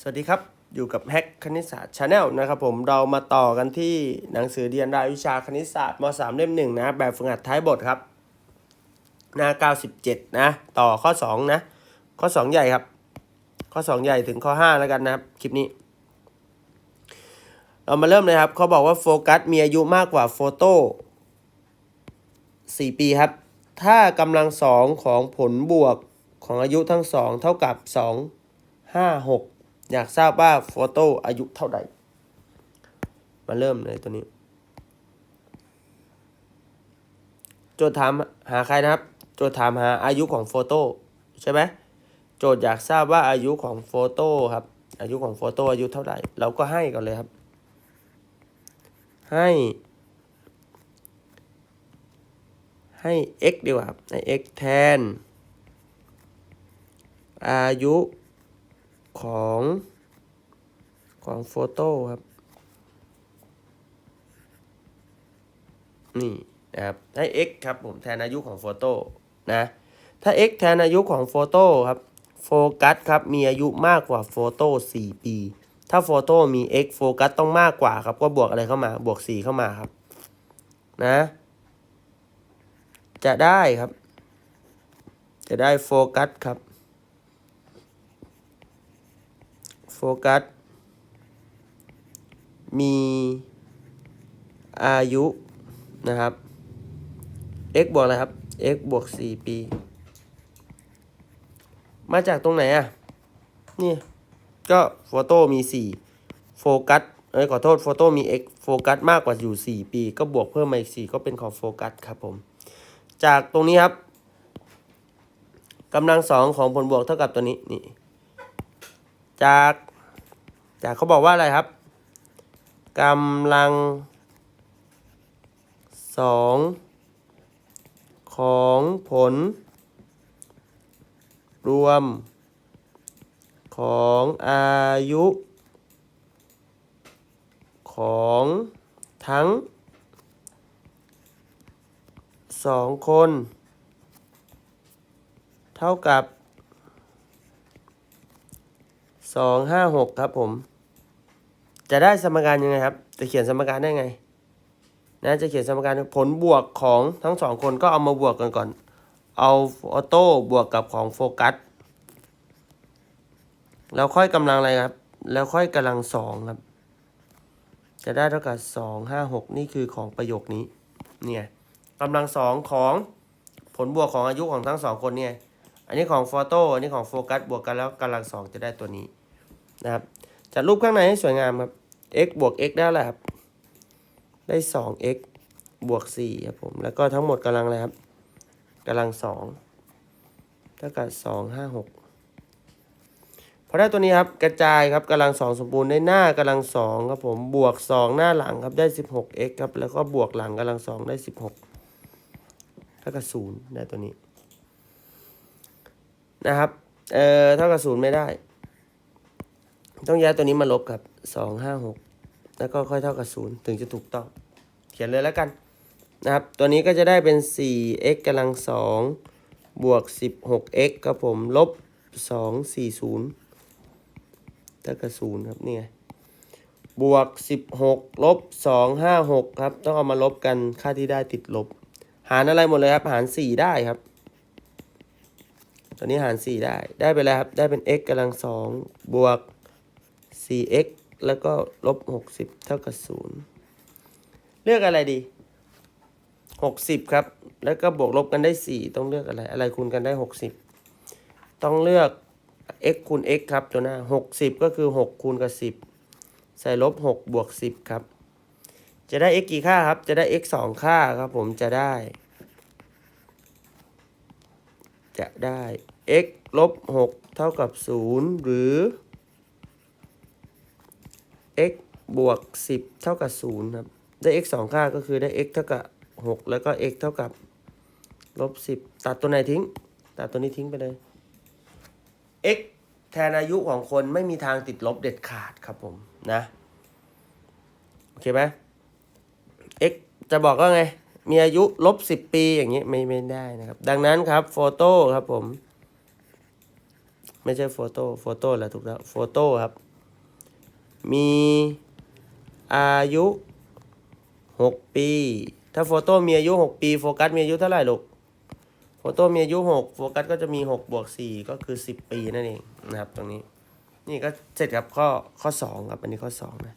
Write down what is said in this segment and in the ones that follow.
สวัสดีครับ อยู่กับแฮกคณิตศาสตร์ชาแนลนะครับผมเรามาต่อกันที่หนังสือเรียนรายวิชาคณิตศาสตร์ม .3 เล่มหนึ่งนะแบบฝึกหัดท้ายบทครับ หน้า 97 นะ ต่อข้อ 2 นะ ข้อ 2 ใหญ่ครับ ข้อ 2 ใหญ่ถึงข้อ 5 แล้วกันนะครับ คลิปนี้ เรามาเริ่มเลยครับเขาบอกว่าโฟกัสมีอายุมากกว่าโฟโต้4ปีครับ ถ้ากำลังสองของผลบวกของอายุทั้งสองเท่ากับ 2 5 6 อยากทราบว่าโฟโต้อายุเท่าไหร่ มาเริ่มเลยตัวนี้ โจทย์ถามหาใครนะครับ โจทย์ถามหาอายุของโฟโต้ใช่ไหมโจทย์อยากทราบว่าอายุของโฟโต้ครับ อายุของโฟโต้อายุเท่าไหร่ เราก็ให้ก่อนเลยครับ ให้ ให้ x ดีกว่าครับ ให้ x แทน อายุ ของของโฟโต้ครับ นี่นะครับให้ x ครับผมแทนอายุของโฟโต้นะถ้า x แทนอายุของโฟโต้ครับโฟกัสครับมีอายุมากกว่าโฟโต้4ปี ถ้าโฟโต้มี x โฟกัสต้องมากกว่าครับ ก็บวกอะไรเข้ามาบวก 4 เข้ามาครับนะ จะได้ครับ จะได้โฟกัสครับ โฟกัส มีอายุนะครับ x บวกอะไรครับ x บวก 4 ปี มาจากตรงไหนอะ นี่ ก็โฟโต้มี 4 โฟกัส เอ้ยขอโทษโฟโต้มี x โฟกัสมากกว่าอยู่ 4 ปี ก็บวกเพิ่มมาอีก 4 ก็เป็นของโฟกัสครับผม จากตรงนี้ครับกำลังสองของผลบวกเท่ากับตัวนี้ นี่ จาก จากเขาบอกว่าอะไรครับกำลังสองของผล รวม ของอายุ ของทั้งสองคน เท่ากับ สองห้าหกครับผม จะได้สมการยังไงครับ จะเขียนสมการได้ไง นะจะเขียนสมการผลบวกของทั้งสองคนก็เอามาบวกกันก่อน เอาออโต้บวกกับของโฟกัสแล้วค่อยกำลังอะไรครับ แล้วค่อยกำลังสองครับ จะได้เท่ากับสองห้าหกนี่คือของประโยคนี้ เนี่ยกำลังสองของผลบวกของอายุของทั้งสองคนเนี่ย อันนี้ของโฟโต้อันนี้ของโฟกัสบวกกันแล้วกำลังสองจะได้ตัวนี้ นะครับจัดรูปข้างในให้สวยงามครับ x บวก x ได้แล้วครับ ได้ 2x บวก4ครับผม แล้วก็ทั้งหมดกำลังอะไรครับกำลัง2เท่ากับ2 5 6พอได้ตัวนี้ครับกระจายครับกำลัง2สมบูรณ์ได้หน้ากำลัง2ครับผมบวก 2 หน้าหลังครับได้ 16x ครับแล้วก็บวกหลังกำลัง2ได้ 16เท่ากับ0ได้ตัวนี้นะครับเอ่อเท่ากับ0ไม่ได้ ต้องย้ายตัวนี้มาลบครับสองห้าหกแล้วก็ค่อยเท่ากับศูนย์ถึงจะถูกต้อง เขียนเลยแล้วกันนะครับ ตัวนี้ก็จะได้เป็นสี่ x กำลังสองบวกสิบหก x ครับผม ลบสองสี่ศูนย์เท่ากับศูนย์ครับนี่ไงบวกสิบหกลบสองห้าหกครับ ต้องเอามาลบกันค่าที่ได้ติดลบ หารอะไรหมดเลยครับ หารสี่ได้ครับ ตัวนี้หารสี่ได้ ได้ไปแล้วครับ ได้เป็น x กำลังสองบวก 4x แล้วก็ลบ 60 เท่ากับ 0 เลือกอะไรดี 60 ครับ แล้วก็บวกลบกันได้ 4 ต้องเลือกอะไร อะไรคูณกันได้ 60 ต้องเลือก x คูณ x ครับตัวหน้า 60 ก็คือ 6 คูณกับ 10 ใส่ลบ 6 บวก 10 ครับ จะได้ x กี่ค่าครับ จะได้ x 2 ค่าครับผมจะได้ จะได้ x ลบ 6 เท่ากับ 0 หรือ x บวก 10 เท่ากับ0ครับได้ x 2 ค่าก็คือได้ x เท่ากับ 6 แล้วก็ x เท่ากับลบ 10 ตัดตัวไหนทิ้ง ตัดตัวนี้ทิ้งไปเลย x แทนอายุของคนไม่มีทางติดลบเด็ดขาดครับผมนะ โอเคไหม x จะบอกว่าไง มีอายุลบ 10 ปีอย่างนี้ไม่ไม่ได้นะครับ ดังนั้นครับโฟโต้ครับผม ไม่ใช่โฟโต้โฟโต้แหละถูกแล้วโฟโต้ครับ มีอายุหกปี ถ้าโฟโต้มีอายุหกปี โฟกัสมีอายุเท่าไหร่ลูก โฟโต้มีอายุหกโฟกัสก็จะมีหกบวกสี่ก็คือสิบปีนั่นเองนะครับตรงนี้ นี่ก็เสร็จกับข้อข้อสองครับ อันนี้ข้อสองนะ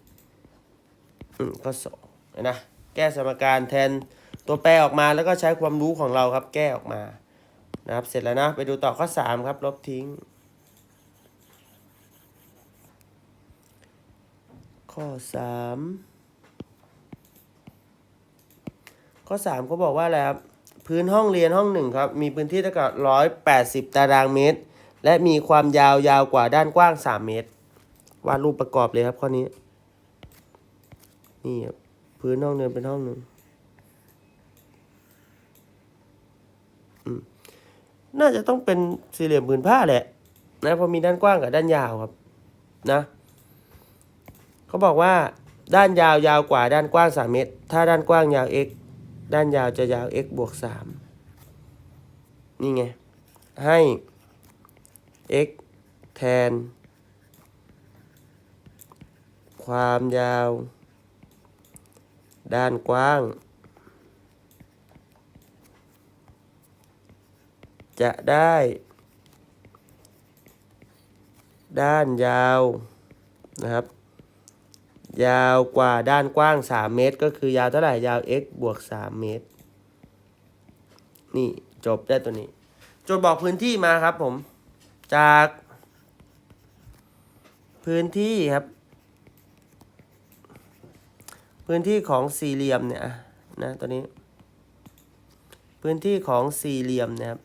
อืมข้อสองเห็นนะ แก้สมการแทนตัวแปรออกมาแล้วก็ใช้ความรู้ของเราครับ แก้ออกมา นะครับ เสร็จแล้วนะ ไปดูต่อข้อสามครับ ลบทิ้ง ข้อสามข้อสามเขาบอกว่าอะไรครับพื้นห้องเรียนห้องหนึ่งครับ มีพื้นที่เท่ากับร้อยแปดสิบตารางเมตร และมีความยาวยาวกว่าด้านกว้างสามเมตรวาดรูปประกอบเลยครับข้อนี้ นี่ครับพื้นห้องเรียนเป็นห้องหนึ่งน่าจะต้องเป็นสี่เหลี่ยมผืนผ้าแหละนะเพราะมีด้านกว้างกับด้านยาวครับ นะ เขาบอกว่าด้านยาวยาวกว่าด้านกว้าง 3 เมตร ถ้าด้านกว้างยาว x ด้านยาวจะยาว x บวก 3 นี่ไง ให้ x แทน ความยาว ด้านกว้าง จะได้ ด้านยาวนะครับ ยาวกว่าด้านกว้าง 3 เมตร ก็คือยาวเท่าไหร่ ยาว x บวก 3 เมตร นี่จบได้ตัวนี้ โจทย์บอกพื้นที่มาครับผม จาก พื้นที่ครับ พื้นที่ของสี่เหลี่ยมเนี่ยนะตัวนี้ พื้นที่ของสี่เหลี่ยมนะครับ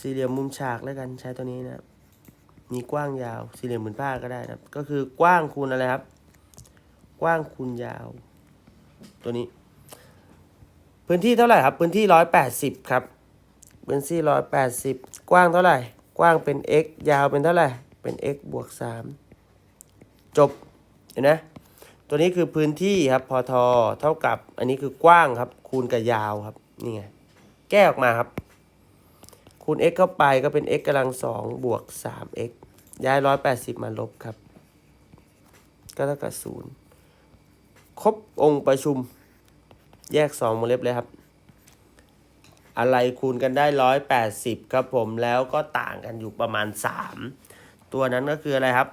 สี่เหลี่ยมมุมฉากแล้วกันใช้ตัวนี้นะครับ มีกว้างยาว สี่เหลี่ยมผืนผ้าก็ได้นะครับ ก็คือกว้างคูณอะไรครับ กว้างคูณยาว ตัวนี้ พื้นที่เท่าไหร่ครับ พื้นที่ร้อยแปดสิบครับ พื้นที่ร้อยแปดสิบกว้างเท่าไหร่ กว้างเป็น x ยาวเป็นเท่าไหร่ เป็น x บวกสามจบ เห็นไหมตัวนี้คือพื้นที่ครับ พอทอเท่ากับ อันนี้คือกว้างครับ คูณกับยาวครับ นี่ไง แก้ออกมาครับ คูณ x เข้าไปก็เป็น x กำลังสองบวก 3x ย้าย 180 มาลบครับ ก็เท่ากับศูนย์ครบองค์ประชุม แยก2วงเล็บเลยครับ อะไรคูณกันได้ 180 ครับผมแล้วก็ต่างกันอยู่ประมาณ 3 ตัวนั้นก็คืออะไรครับ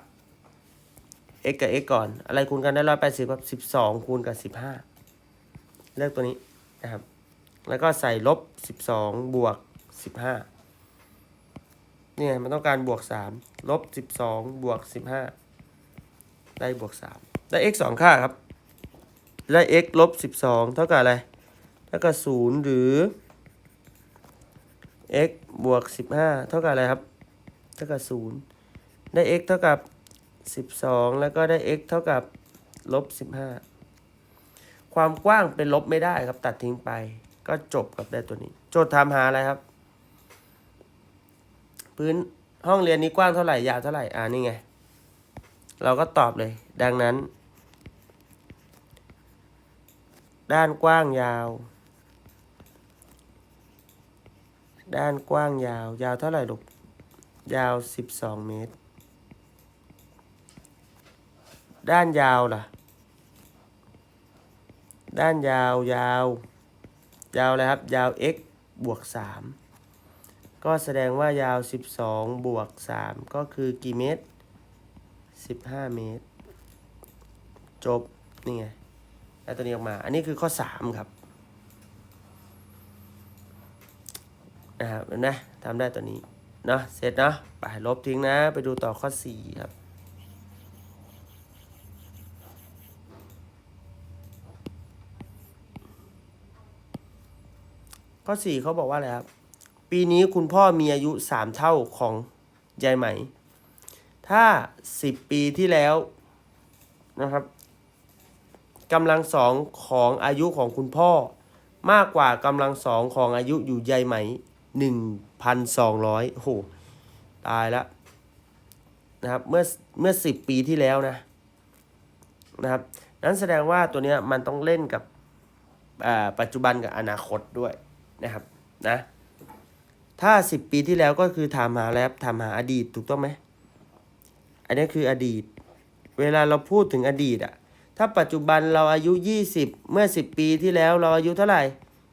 x กับ x ก่อน อะไรคูณกันได้ 180 ครับ 12 คูณกับ 15 เลือกตัวนี้นะครับ แล้วก็ใส่ลบ 12 บวก 15 เนี่ยมันต้องการบวกสามลบสิบสองบวกสิบห้าได้บวกสามได้ x สองค่าครับ ได้ x ลบสิบสองเท่ากับอะไร เท่ากับศูนย์หรือ x บวกสิบห้าเท่ากับอะไรครับ เท่ากับศูนย์ได้ x เท่ากับสิบสองแล้วก็ได้ x เท่ากับลบสิบห้าความกว้างเป็นลบไม่ได้ครับตัดทิ้งไป ก็จบกับได้ตัวนี้ โจทย์ถามหาอะไรครับ พื้นห้องเรียนนี้กว้างเท่าไหร่ยาวเท่าไหร่อ่านี่ไง เราก็ตอบเลย ดังนั้น ด้านกว้างยาว ด้านกว้างยาว ยาวเท่าไหร่ลูกยาว12เมตร ด้านยาวล่ะ ด้านยาวยาว ยาวอะไรครับ ยาว x บวก3 ก็แสดงว่ายาว 12 บวก 3 ก็คือกี่เมตร 15 เมตร จบ นี่ไงแล้ตัวนี้ออกมา อันนี้คือข้อ 3 ครับ นะครับเห็นะทำได้ตัวนี้ เนาะเสร็จเนาะไปลบทิ้งนะ ไปดูต่อข้อ 4 ครับข้อ4เขาบอกว่าอะไรครับ ปีนี้คุณพ่อมีอายุ 3 เท่าของยายไหม ถ้า 10 ปีที่แล้วนะครับกำลังสองของอายุของคุณพ่อ มากกว่ากำลังสองของอายุอยู่ยายไหม 1,200โอ้โหตายแล้วนะครับเมื่อเมื่อ 10 ปีที่แล้วนะนะครับนั้นแสดงว่าตัวเนี้ยมันต้องเล่นกับปัจจุบันกับอนาคตด้วยนะครับนะ ถ้า10ปีที่แล้วก็คือถามหาแล้วถามหาอดีตถูกต้องไหม อันนี้คืออดีต เวลาเราพูดถึงอดีตอะถ้าปัจจุบันเราอายุ20เมื่อ10ปีที่แล้วเราอายุเท่าไหร่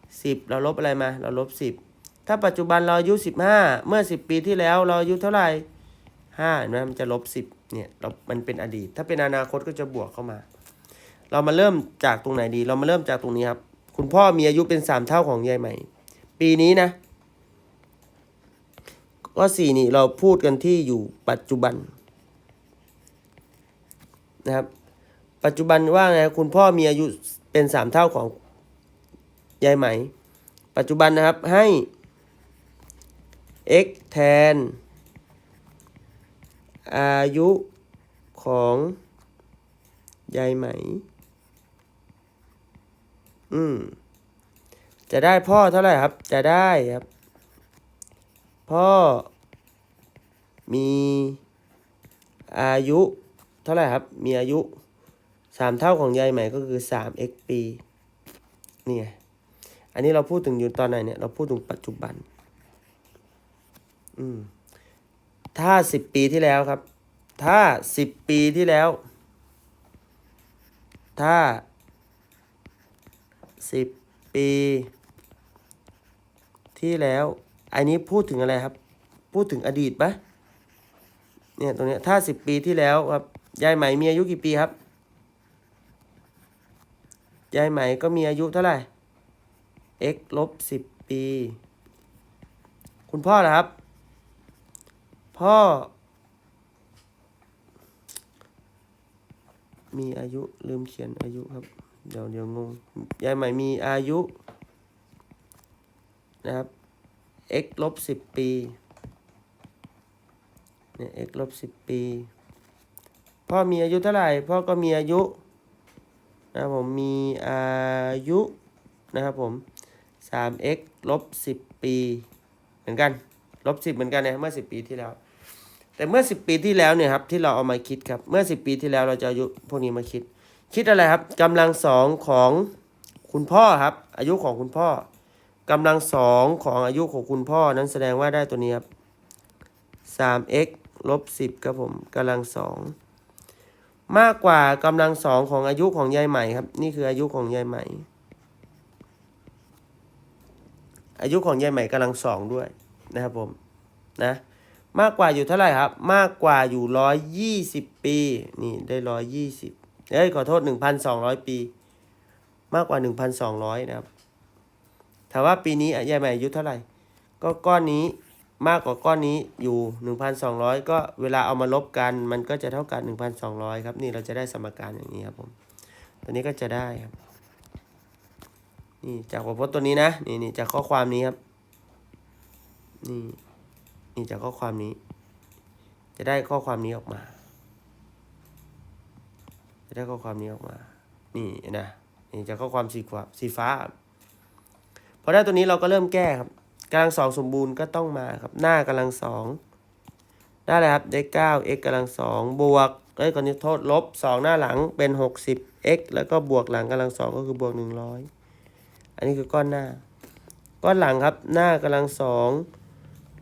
10เราลบอะไรมา เราลบ10ถ้าปัจจุบันเราอายุ15เมื่อ10ปีที่แล้วเราอายุเท่าไหร่5เห็นไหมมันจะลบ10เนี่ยเรา มันเป็นอดีต ถ้าเป็นอนาคตก็จะบวกเข้ามา เรามาเริ่มจากตรงไหนดี เรามาเริ่มจากตรงนี้ครับ คุณพ่อมีอายุเป็น3เท่าของยายใหม่ ปีนี้นะ ก็สี่นี่เราพูดกันที่อยู่ปัจจุบันนะครับ ปัจจุบันว่าไงคุณพ่อมีอายุเป็นสามเท่าของยายไหม ปัจจุบันนะครับให้ x แทน อายุของยายไหม อืม จะได้พ่อเท่าไหร่ครับ จะได้ครับ พ่อ มีอายุ เท่าไหร่ครับ มีอายุสามเท่าของยายใหม่ก็คือสาม x ปีนี่ไงอันนี้เราพูดถึงอยู่ตอนไหนเนี่ย เราพูดถึงปัจจุบัน อืม ถ้าสิบปีที่แล้วครับ ถ้าสิบปีที่แล้ว ถ้าสิบปีที่แล้ว อันนี้พูดถึงอะไรครับ พูดถึงอดีตปะเนี่ยตรงนี้ถ้าสิบปีที่แล้วครับยายไหมมีอายุกี่ปีครับยายไหมก็มีอายุเท่าไหร่ x ลบสิบปี คุณพ่อล่ะครับ พ่อ มีอายุลืมเขียนอายุครับ เดี๋ยวเดี๋ยวงงยายใหม่มีอายุนะครับ x ลบสิบปี เนี่ย x ลบสิบปี พ่อมีอายุเท่าไหร่ พ่อก็มีอายุนะครับผม มีอายุนะครับผมสาม x ลบสิบปีเหมือนกัน ลบสิบเหมือนกันนะเมื่อสิบปีที่แล้ว แต่เมื่อสิบปีที่แล้วเนี่ยครับที่เราเอามาคิดครับ เมื่อสิบปีที่แล้วเราจะอายุพวกนี้มาคิด คิดอะไรครับกำลังสองของคุณพ่อครับ อายุของคุณพ่อ กำลังสองของอายุของคุณพ่อนั้นแสดงว่าได้ตัวนี้ครับสาม x ลบสิบครับผมกำลังสองมากกว่ากำลังสองของอายุของยายใหม่ครับ นี่คืออายุของยายใหม่ อายุของยายใหม่กำลังสองด้วยนะครับผมนะมากกว่าอยู่เท่าไหร่ครับ มากกว่าอยู่ร้อยยี่สิบปี นี่ได้ร้อยยี่สิบเอ้ยขอโทษหนึ่งพันสองร้อยปี มากกว่าหนึ่งพันสองร้อยนะครับ ถามว่าปีนี้ยายใหม่อายุเท่าไหร่ ก็ก้อนนี้มากกว่าก้อนนี้อยู่หนึ่งพันสองร้อยก็เวลาเอามาลบกันมันก็จะเท่ากันหนึ่งพันสองร้อยครับ นี่เราจะได้สมการอย่างนี้ครับผม ตัวนี้ก็จะได้ครับ นี่จากบทพจน์ตัวนี้นะ นี่นี่จากข้อความนี้ครับ นี่ นี่จากข้อความนี้ จะได้ข้อความนี้ออกมา จะได้ข้อความนี้ออกมา นี่นะ นี่จากข้อความสีฟ้าสีฟ้า พอได้ตัวนี้เราก็เริ่มแก้ครับกำลังสองสมบูรณ์ก็ต้องมาครับ หน้ากำลังสองได้เลยครับได้เก้า x กำลังสองบวกเอ้ยก่อนนี้โทษลบสองหน้าหลังเป็นหกสิบ x แล้วก็บวกหลังกำลังสองก็คือบวกหนึ่งร้อยอันนี้คือก้อนหน้า ก้อนหลังครับ หน้ากำลังสอง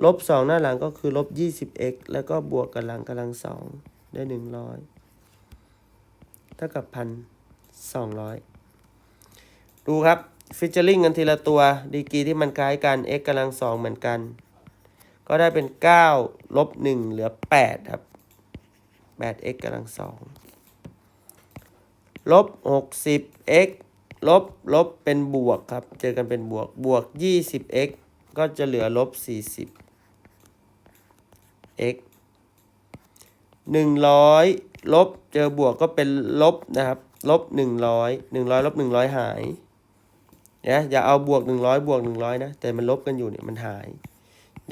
ลบสองหน้าหลังก็คือลบยี่สิบ x แล้วก็บวกกับหลังกำลังสองได้หนึ่งร้อยเท่ากับพันสองร้อยดูครับ ฟิชเชอร์ลิงกันทีละตัว ดีกรีที่มันคล้ายกัน x กำลังสองเหมือนกัน ก็ได้เป็นเก้าลบหนึ่งเหลือแปดครับแปด x กำลังสองลบหกสิบ x ลบ ลบเป็นบวกครับ เจอกันเป็นบวก บวกยี่สิบ x ก็จะเหลือลบสี่สิบ x หนึ่งร้อยลบ เจอบวกก็เป็นลบนะครับ ลบหนึ่งร้อยหนึ่งร้อยลบหนึ่งร้อยหาย นี่ยอย่าเอาบวกหนึ่งร้อยบวกหนึ่งร้อยนะ แต่มันลบกันอยู่เนี่ยมันหาย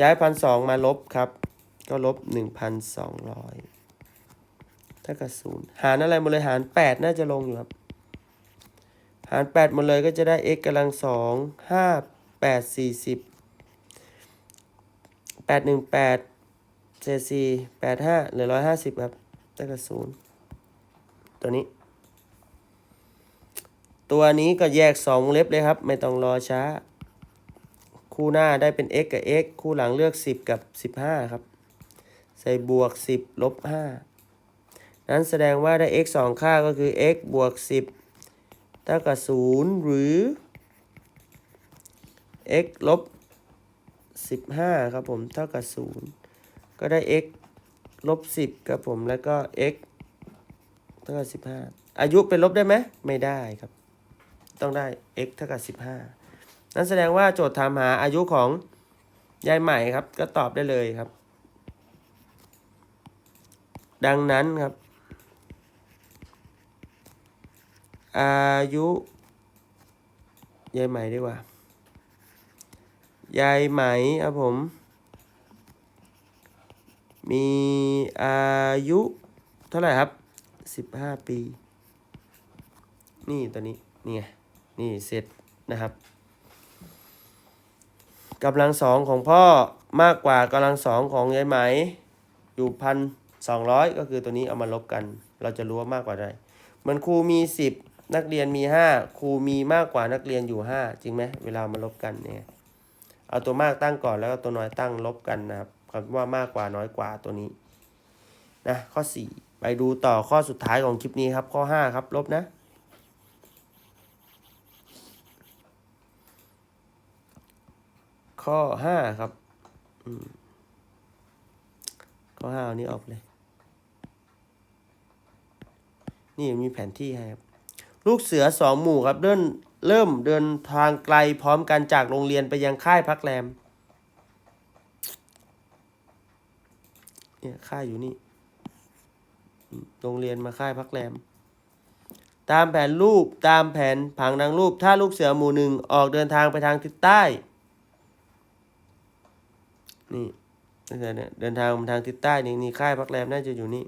ย้ายพันสองมาลบครับ ก็ลบหนึ่งพันสองร้อยถ้ากับศูนย์หารอะไรหมดเลยหารแปดน่าจะลงอยู่ครับ หารแปดหมดเลยก็จะได้ x กำลังสองห้าแปดสี่สิบแปดหนึ่งแปดเศษสี่แปดห้าเหลือร้อยห้าสิบครับได้กับศูนย์ตัวนี้ ตัวนี้ก็แยกสองวงเล็บเลยครับ ไม่ต้องรอช้า คู่หน้าได้เป็น x กับ x คู่หลังเลือก 10 กับ 15 ครับ ใส่บวก 10ลบนั้นแสดงว่าได้ x 2 ค่าก็คือ x บวก 10เท่ากับ 0 หรือ x ลบ 15 ครับผมเท่ากับ 0 ก็ได้ x ลบ 10 ครับผมแล้วก็ x เท่ากับ 15 อายุเป็นลบได้ไหมไม่ได้ครับ ต้องได้ x เท่ากับ 15 นั่นแสดงว่าโจทย์ถามหาอายุของยายใหม่ครับ ก็ตอบได้เลยครับ ดังนั้นครับ อายุยายไหม่ดีกว่ายายไหมครับผม มีอายุเท่าไหร่ครับสิบห้าปี นี่ตัวนี้ นี่ไง นี่เสร็จนะครับกำลังสองของพ่อมากกว่ากำลังสองของยายไหม อยู่พันสองร้อยก็คือตัวนี้เอามาลบกัน เราจะรู้ว่ามากกว่าได้เหมือนครูมีสิบนักเรียนมีห้าครูมีมากกว่านักเรียนอยู่ห้าจริงไหมเวลามาลบกันเนี่ยเอาตัวมากตั้งก่อนแล้วก็ตัวน้อยตั้งลบกันนะครับคำว่ามากกว่าน้อยกว่าตัวนี้นะข้อสี่ไปดูต่อข้อสุดท้ายของคลิปนี้ครับข้อห้าครับลบนะ ข้อห้าครับข้อห้าอานี้ออกเลย นี่มีแผนที่ให้ครับ ลูกเสือสองหมู่ครับเดินเริ่มเดินทางไกลพร้อมกันจากโรงเรียนไปยังค่ายพักแรม เนี่ยค่ายอยู่นี่ โรงเรียนมาค่ายพักแรม ตามแผนรูปตามแผนผังนางรูป ถ้าลูกเสือหมู่หนึ่งออกเดินทางไปทางทิศใต้ นี่นักเรียนเนี่ยเดินทางทางทิศใต้นี่นี่ค่ายพักแรมน่าจะอยู่นี่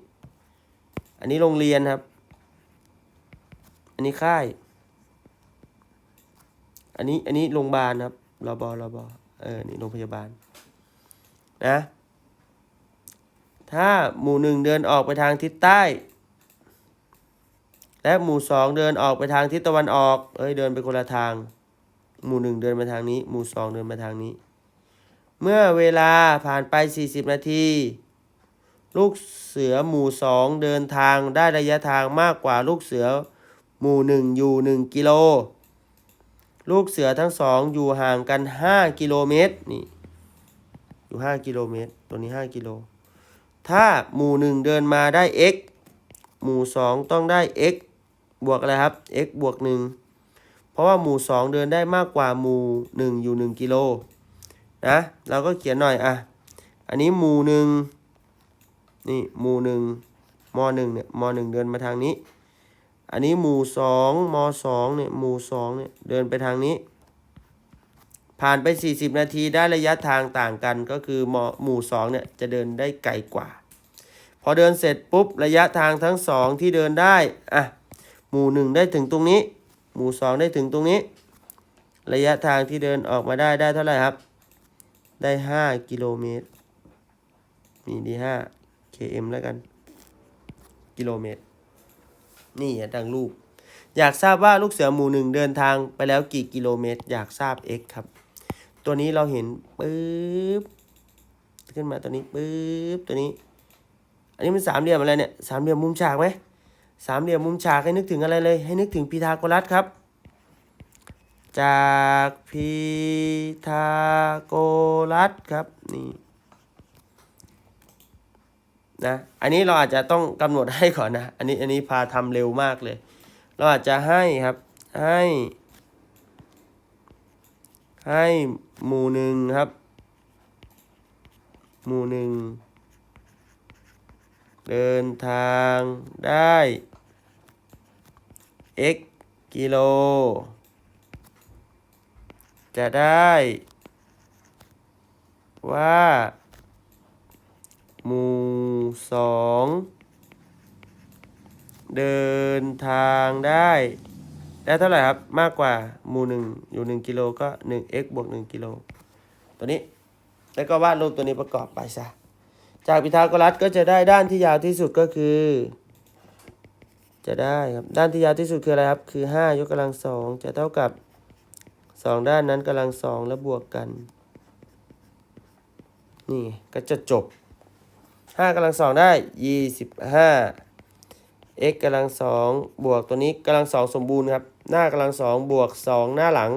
อันนี้โรงเรียนครับ อันนี้ค่าย อันนี้อันนี้โรงพยาบาลครับรบรบเออนี่โรงพยาบาล นะ ถ้าหมู่หนึ่งเดินออกไปทางทิศใต้ และหมู่สองเดินออกไปทางทิศตะวันออก เอ้ยเดินไปคนละทาง หมู่หนึ่งเดินมาทางนี้ หมู่สองเดินมาทางนี้ เมื่อเวลาผ่านไป 40 นาที ลูกเสือหมู่สองเดินทางได้ระยะทางมากกว่าลูกเสือหมู่หนึ่งอยู่หนึ่งกิโล ลูกเสือทั้งสองอยู่ห่างกัน5กิโลเมตรนี่อยู่5กิโลเมตร ตัวนี้5กิโล ถ้าหมู่หนึ่งเดินมาได้ x หมู่สองต้องได้ x บวกอะไรครับ x บวกหนึ่งเพราะว่าหมู่สองเดินได้มากกว่าหมู่หนึ่งอยู่1กิโล นะเราก็เขียนหน่อยอะอันนี้หมู่หนึ่งนี่หมู่หนึ่งมหนึ่งเนี่ยมหนึ่งเดินมาทางนี้ อันนี้หมู่สองมสองเนี่ยหมู่สองเนี่ยเดินไปทางนี้ ผ่านไป 40 นาทีได้ระยะทางต่างกันก็คือมหมู่สองเนี่ยจะเดินได้ไกลกว่า พอเดินเสร็จปุ๊บระยะทางทั้งสองที่เดินได้อะหมู่หนึ่งได้ถึงตรงนี้ หมู่สองได้ถึงตรงนี้ ระยะทางที่เดินออกมาได้ได้เท่าไหร่ครับ ได้ 5 กิโลเมตรมีดี5 km แล้วกัน กิโลเมตร นี่อะดังรูป อยากทราบว่าลูกเสือหมู่หนึ่งเดินทางไปแล้วกี่กิโลเมตร อยากทราบ x ครับ ตัวนี้เราเห็นปึ๊บ ขึ้นมาตัวนี้ปึ๊บ ตัวนี้ อันนี้มันสามเหลี่ยมอะไรเนี่ย สามเหลี่ยมมุมฉากไหม สามเหลี่ยมมุมฉากให้นึกถึงอะไรเลย ให้นึกถึงพีทาโกรัสครับ จากพีทาโกรัสครับนี่นะอันนี้เราอาจจะต้องกำหนดให้ก่อนนะ อันนี้อันนี้พาทำเร็วมากเลย เราอาจจะให้ครับ ให้ ให้หมู่หนึ่งครับ หมู่หนึ่งเดินทางได้ x กิโล จะได้ว่าหมู่สองเดินทางได้ ได้เท่าไหร่ครับ มากกว่าหมู่หนึ่งอยู่หนึ่งกิโลก็หนึ่ง x บวกหนึ่งกิโลตัวนี้ แล้วก็วาดรูปตัวนี้ประกอบไปซะ จากพีทาโกรัสก็จะได้ด้านที่ยาวที่สุดก็คือ จะได้ครับ ด้านที่ยาวที่สุดคืออะไรครับ คือห้ายกกำลังสองจะเท่ากับ สองด้านนั้นกำลังสองแล้วบวกกัน นี่ก็จะจบห้ากำลังสองได้ยี่สิบห้า x กำลังสองบวกตัวนี้กำลังสองสมบูรณ์ครับ หน้ากำลังสองบวกสองหน้าหลัง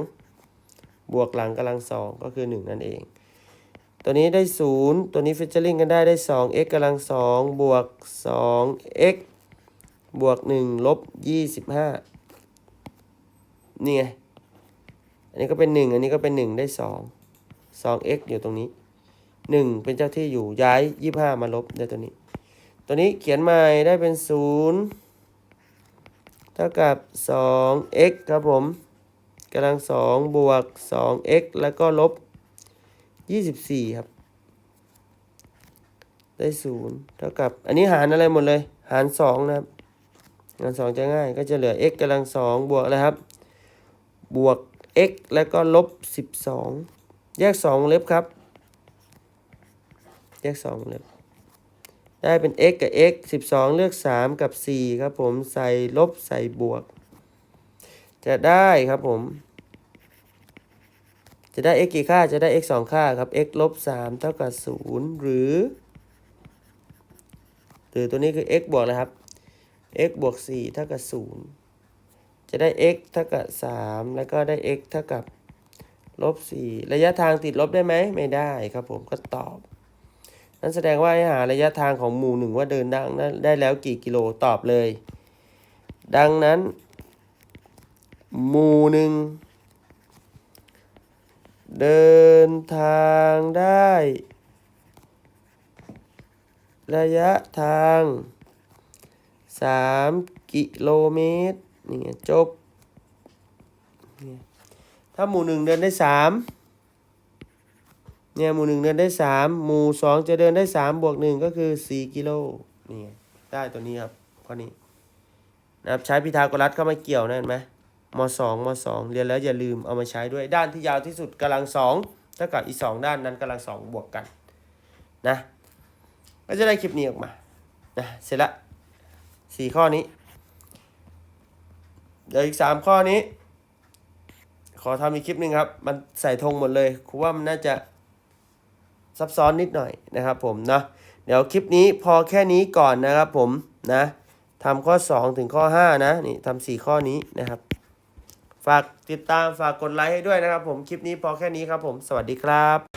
บวกหลังกำลังสองก็คือหนึ่งนั่นเอง ตัวนี้ได้ศูนย์ตัวนี้ฟิชเชอร์ลิงกันได้ได้สอง x กำลังสองบวกสอง x บวกหนึ่งลบยี่สิบห้านี่ไง อันนี้ก็เป็นหนึ่งอันนี้ก็เป็นหนึ่งได้สองสอง x อยู่ตรงนี้หนึ่งเป็นเจ้าที่อยู่ย้ายยี่ห้ามาลบได้ตัวนี้ ตัวนี้เขียนใหม่ได้เป็นศูนย์เท่ากับสอง x ครับผมกำลังสองบวกสอง x แล้วก็ลบยี่สิบสี่ครับ ได้ศูนย์เท่ากับ อันนี้หารอะไรหมดเลย หารสองนะครับ หารสองจะง่ายก็จะเหลือ x กำลังสองบวกอะไรครับ บวก x แล้วก็ลบสิบสองแยกสองเล็บครับ แยกสองเล็บ ได้เป็น x กับ x 12 เลือก 3 กับ 4 ครับผม ใส่ลบใส่บวก จะได้ครับผม จะได้ x กี่ค่า จะได้ x 2 ค่าครับ x ลบ 3 เท่ากับ 0 หรือ หรือตัวนี้คือ x บวกอะไรครับ x บวก 4 เท่ากับ 0 จะได้ x เท่ากับ 3 แล้วก็ได้ x เท่ากับลบ4ระยะทางติดลบได้ไหมไม่ได้ครับผมก็ตอบนั่นแสดงว่าให้หาระยะทางของหมู่หนึ่งว่าเดินดังได้แล้วกี่กิโลตอบเลย ดังนั้น หมู่หนึ่งเดินทางได้ ระยะทางสามกิโลเมตร นี่ไงจบนี่ถ้าหมู่หนึ่งเดินได้สามเนี่ยหมู่หนึ่งเดินได้สามหมู่สองจะเดินได้สามบวกหนึ่งก็คือสี่กิโลนี่ไงได้ตัวนี้ครับข้อนี้นะครับใช้พิทาโกรัสเข้ามาเกี่ยวนะเห็นไหมมสองมสองเรียนแล้วอย่าลืมเอามาใช้ด้วยด้านที่ยาวที่สุดกำลังสองเท่ากับอีสองด้านนั้นกำลังสองบวกกันนะก็จะได้คลิปนี้ออกมานะเสร็จละสี่ข้อนี้ เดี๋ยวอีกสามข้อนี้ ขอทำอีกคลิปหนึ่งครับ มันใส่ธงหมดเลยครูว่ามันน่าจะซับซ้อนนิดหน่อยนะครับผมนะเดี๋ยวคลิปนี้พอแค่นี้ก่อนนะครับผมนะทำข้อ 2 ถึงข้อ 5 นะนี่ทำสี่ข้อนี้นะครับ ฝากติดตามฝากกดไลค์ให้ด้วยนะครับผมคลิปนี้พอแค่นี้ครับผม สวัสดีครับ